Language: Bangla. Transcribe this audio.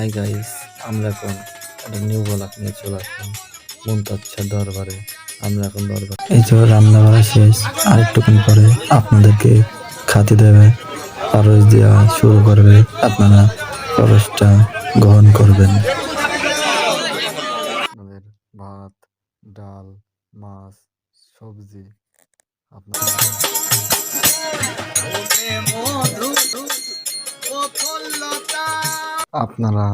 হাই গাইস আমরা এখন একটা নিউ ব্লগ নিয়ে চলে আসলাম। মুমতাজের দরবারে। আমরা এখন দরবার এই যে রান্না বাড়া শেষ আরেকটুখানি পরে আপনাদেরকে খাতে দেবে পারস দেওয়া শুরু করবে আপনারা পারসটা গ্রহণ করবেন। আপনাদের ভাত ডাল মাছ সবজি আপনার আপনারা